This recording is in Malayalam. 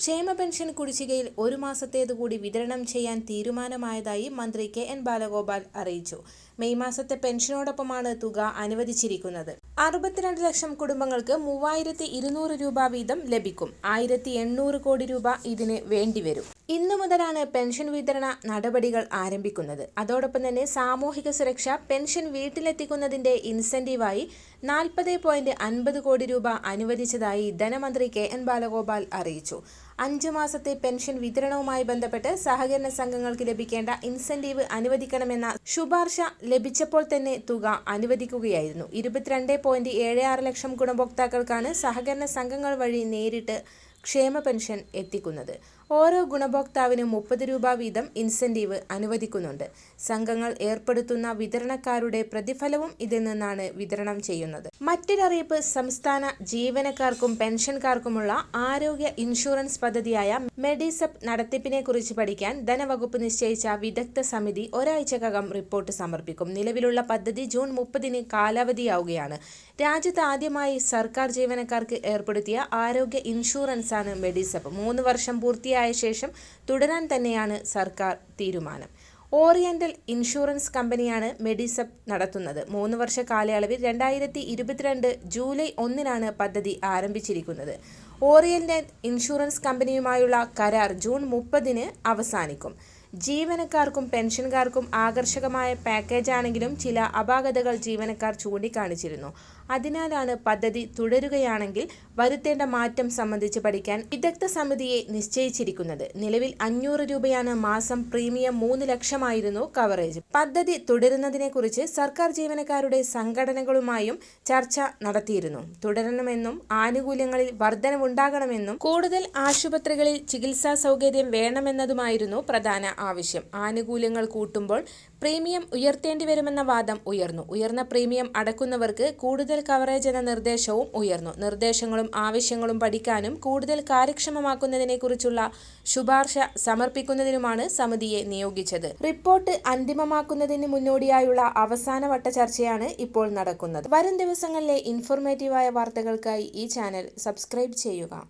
ക്ഷേമ പെൻഷൻ കുടിശ്ശികയിൽ ഒരു മാസത്തേത് കൂടി വിതരണം ചെയ്യാൻ തീരുമാനമായതായി മന്ത്രി കെ എൻ ബാലഗോപാൽ അറിയിച്ചു. മെയ് മാസത്തെ പെൻഷനോടൊപ്പമാണ് തുക അനുവദിച്ചിരിക്കുന്നത്. അറുപത്തിരണ്ട് ലക്ഷം കുടുംബങ്ങൾക്ക് മൂവായിരത്തി ഇരുന്നൂറ് രൂപ വീതം ലഭിക്കും. ആയിരത്തി എണ്ണൂറ് കോടി രൂപ ഇതിന് വേണ്ടിവരും. ഇന്നു മുതലാണ് പെൻഷൻ വിതരണ നടപടികൾ ആരംഭിക്കുന്നത്. അതോടൊപ്പം തന്നെ സാമൂഹിക സുരക്ഷ പെൻഷൻ വീട്ടിലെത്തിക്കുന്നതിന്റെ ഇൻസെന്റീവായി നാൽപ്പത് പോയിന്റ് അൻപത് കോടി രൂപ അനുവദിച്ചതായി ധനമന്ത്രി കെ എൻ ബാലഗോപാൽ അറിയിച്ചു. അഞ്ചു മാസത്തെ പെൻഷൻ വിതരണവുമായി ബന്ധപ്പെട്ട് സഹകരണ സംഘങ്ങൾക്ക് ലഭിക്കേണ്ട ഇൻസെന്റീവ് അനുവദിക്കണമെന്ന ശുപാർശ ലഭിച്ചപ്പോൾ തന്നെ തുക അനുവദിക്കുകയായിരുന്നു. ഇരുപത്തിരണ്ട് പോയിന്റ് ഏഴ് ആറ് ലക്ഷം ഗുണഭോക്താക്കൾക്കാണ് സഹകരണ സംഘങ്ങൾ വഴി നേരിട്ട് ക്ഷേമ പെൻഷൻ എത്തിക്കുന്നത്. ഓരോ ഗുണഭോക്താവിനും മുപ്പത് രൂപ വീതം ഇൻസെന്റീവ് അനുവദിക്കുന്നുണ്ട്. സംഘങ്ങൾ ഏർപ്പെടുത്തുന്ന വിതരണക്കാരുടെ പ്രതിഫലവും ഇതിൽ നിന്നാണ് വിതരണം ചെയ്യുന്നത്. മറ്റൊരറിയിപ്പ് സംസ്ഥാന ജീവനക്കാർക്കും പെൻഷൻകാർക്കുമുള്ള ആരോഗ്യ ഇൻഷുറൻസ് പദ്ധതിയായ മെഡിസപ്പ് നടത്തിപ്പിനെ കുറിച്ച് പഠിക്കാൻ ധനവകുപ്പ് നിശ്ചയിച്ച വിദഗ്ധ സമിതി ഒരാഴ്ചക്കകം റിപ്പോർട്ട് സമർപ്പിക്കും. നിലവിലുള്ള പദ്ധതി ജൂൺ മുപ്പതിന് കാലാവധിയാവുകയാണ്. രാജ്യത്ത് ആദ്യമായി സർക്കാർ ജീവനക്കാർക്ക് ഏർപ്പെടുത്തിയ ആരോഗ്യ ഇൻഷുറൻസാണ് മെഡിസപ്പ് മൂന്ന് വർഷം പൂർത്തിയായ ആയ ശേഷം തുടരാൻ തന്നെയാണ് സർക്കാർ തീരുമാനം. ഓറിയന്റൽ ഇൻഷുറൻസ് കമ്പനിയാണ് മെഡിസപ് നടത്തുന്നത്. മൂന്ന് വർഷ കാലയളവിൽ രണ്ടായിരത്തി ഇരുപത്തിരണ്ട് ജൂലൈ ഒന്നിനാണ് പദ്ധതി ആരംഭിച്ചിരിക്കുന്നത്. ഓറിയന്റൽ ഇൻഷുറൻസ് കമ്പനിയുമായുള്ള കരാർ ജൂൺ മുപ്പതിന് അവസാനിക്കും. ജീവനക്കാർക്കും പെൻഷൻകാർക്കും ആകർഷകമായ പാക്കേജാണെങ്കിലും ചില അപാകതകൾ ജീവനക്കാർ ചൂണ്ടിക്കാണിച്ചിരുന്നു. അതിനാലാണ് പദ്ധതി തുടരുകയാണെങ്കിൽ വരുത്തേണ്ട മാറ്റം സംബന്ധിച്ച് പഠിക്കാൻ വിദഗ്ധ സമിതിയെ നിശ്ചയിച്ചിരിക്കുന്നത്. നിലവിൽ അഞ്ഞൂറ് രൂപയാണ് മാസം പ്രീമിയം മൂന്ന് ലക്ഷമായിരുന്നു കവറേജ്. പദ്ധതി തുടരുന്നതിനെക്കുറിച്ച് സർക്കാർ ജീവനക്കാരുടെ സംഘടനകളുമായും ചർച്ച നടത്തിയിരുന്നു. തുടരണമെന്നും ആനുകൂല്യങ്ങളിൽ വർധനവുണ്ടാകണമെന്നും കൂടുതൽ ആശുപത്രികളിൽ ചികിത്സാ സൗകര്യം വേണമെന്നതുമായിരുന്നു പ്രധാന ആവശ്യം. ആനുകൂല്യങ്ങൾ കൂട്ടുമ്പോൾ പ്രീമിയം ഉയർത്തേണ്ടി വരുമെന്ന വാദം ഉയർന്നു. ഉയർന്ന പ്രീമിയം അടക്കുന്നവർക്ക് കൂടുതൽ കവറേജ് എന്ന നിർദ്ദേശവും ഉയർന്നു. നിർദ്ദേശങ്ങളും ആവശ്യങ്ങളും പഠിക്കാനും കൂടുതൽ കാര്യക്ഷമമാക്കുന്നതിനെക്കുറിച്ചുള്ള ശുപാർശ സമർപ്പിക്കുന്നതിനുമാണ് സമിതിയെ നിയോഗിച്ചത്. റിപ്പോർട്ട് അന്തിമമാക്കുന്നതിന് മുന്നോടിയായുള്ള അവസാനവട്ട ചർച്ചയാണ് ഇപ്പോൾ നടക്കുന്നത്. വരും ദിവസങ്ങളിലെ ഇൻഫോർമേറ്റീവായ വാർത്തകൾക്കായി ഈ ചാനൽ സബ്സ്ക്രൈബ് ചെയ്യുക.